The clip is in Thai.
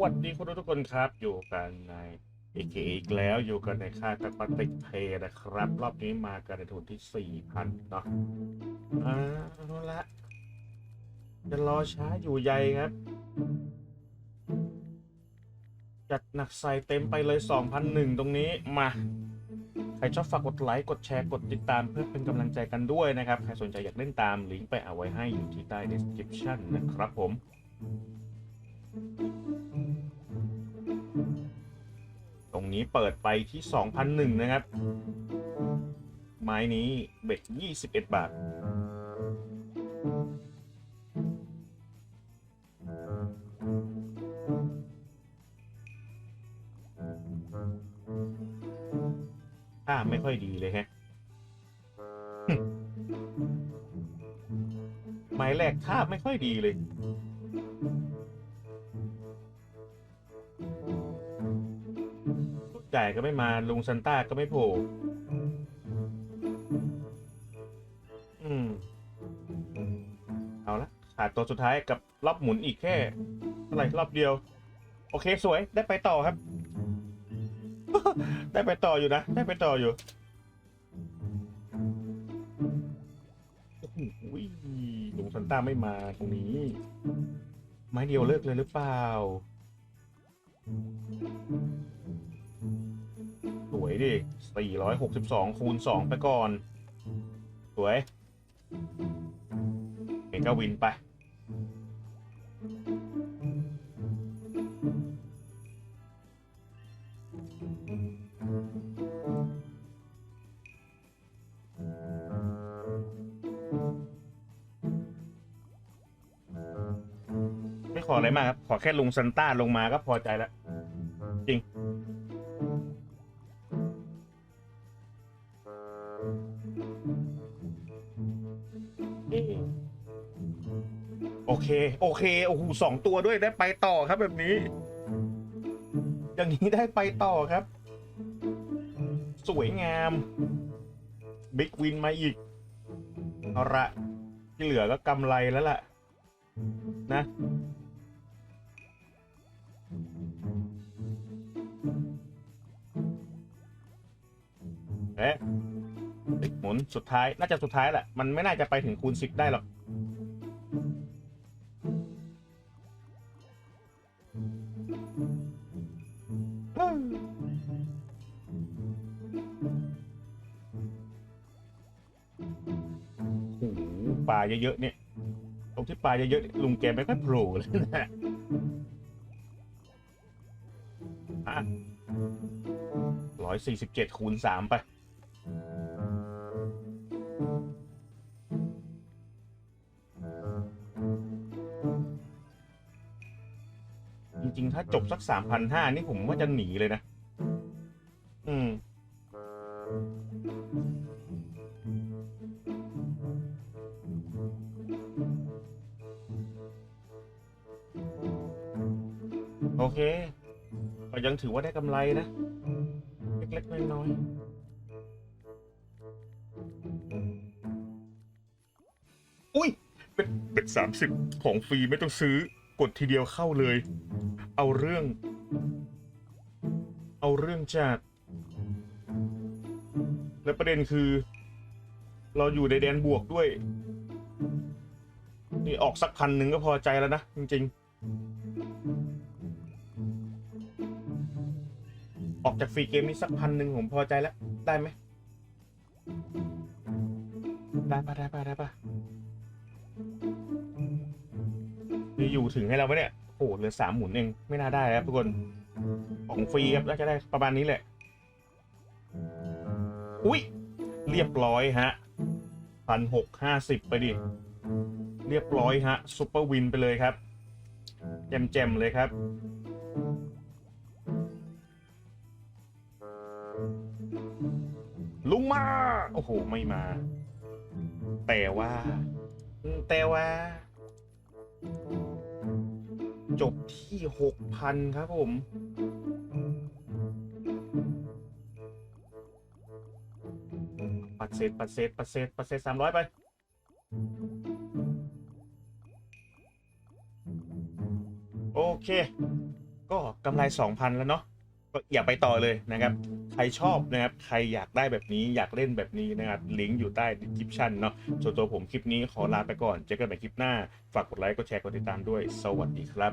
วัสดีคุณทุกคนครับ อยู่กันในเอเอีกแล้วอยู่กันในค่ายตะปัติกเพย์นะครับ รอบนี้มากันในทุนที่สี่พันเนาะอ่าเอาละจะรอช้าอยู่ใยครับ จัดหนักใส่เต็มไปเลย 2,001 ตรงนี้มา ใครชอบฝากกดไลค์กดแชร์กดติดตามเพื่อเป็นกำลังใจกันด้วยนะครับ ใครสนใจอยากเล่นตามลิงก์ไปเอาไว้ให้อยู่ที่ใต้ description นะครับผม นี้เปิดไปที่ 2,001 นะครับ ไม้นี้เบ็ด 21 บาท ถ้าไม่ค่อยดีเลยฮะ ไม้แรกท่าไม่ค่อยดีเลย จ่ายก็ไม่มาลุงซันต้าก็ไม่โผล่อืม เอาละขาดตัวสุดท้ายกับรอบหมุนอีกแค่เท่าไหร่รอบเดียว โอเคสวยได้ไปต่อครับ ได้ไปต่ออยู่นะ ได้ไปต่ออยู่โอ้โหลุงซันต้าไม่มาตรงนี้ ไม้เดียวเลิกเลยหรือเปล่า ดิ462 คูณ 2 ไปก่อน สวยเอกวินไป ไม่ขออะไรมากครับ ขอแค่ลุงซันต้าลงมาก็พอใจแล้ว โอเคโอเคโอ้โหสองตัวด้วยได้ไปต่อครับแบบนี้ อย่างนี้ได้ไปต่อครับ สวยงามบิ๊กวินมาอีกเอาละที่เหลือก็กำไรแล้วล่ะ นะ เอ๊ะหมุนสุดท้ายน่าจะสุดท้ายแหละ มันไม่น่าจะไปถึงคูณสิบได้หรอก โอ้โหปลาเยอะๆเนี่ย ตรงที่ปลาเยอะๆลุงแกไม่ค่อยโผล่เลยนะร้อยสี่สิบเจ็ดคูณสามไป จริง ๆ ถ้าจบสักสามพันห้านี่ผมว่าจะหนีเลยนะ อืม โอเค ก็ยังถือว่าได้กำไรนะ เล็ก ๆ น้อยๆอุ้ย เป็นเป็นสามสิบของฟรีไม่ต้องซื้อกดทีเดียวเข้าเลย เอาเรื่อง เอาเรื่องจัดและประเด็นคือ เราอยู่ในแดนบวกด้วย นี่ออกสักพันหนึ่งก็พอใจแล้วนะ จริง ๆ ออกจากฟรีเกมนี้สักพันหนึ่งผมพอใจแล้ว ได้ไหม ได้ปะได้ปะได้ปะนี่อยู่ถึงให้เราไหมเนี่ย อ้โหเหลือสามหมุนเอง ไม่น่าได้ครับทุกคนของฟรีครับน่าจะได้ประมาณนี้แหละ อุ้ยเรียบร้อยฮะพันหกห้าสิบไปดิ เรียบร้อยฮะซุปเปอร์วินไปเลยครับแจมๆเลยครับลุงมา โอ้โห ไม่มา แต่ว่า แต่ว่า จบที่หกพันครับผม ปัดเศษปัดเศษปัดเศษปัดเศษสามร้อยไป โอเค ก็กำไรสองพันแล้วเนาะก็อย่าไปต่อเลยนะครับ ใครชอบนะครับ ใครอยากได้แบบนี้อยากเล่นแบบนี้นะครับ ลิงก์อยู่ใต้ดีคริปชันเนาะส่วนตัวผมคลิปนี้ขอลาไปก่อน เจอกันใหม่คลิปหน้า ฝากกดไลค์ กดแชร์ กดติดตามด้วย สวัสดีครับ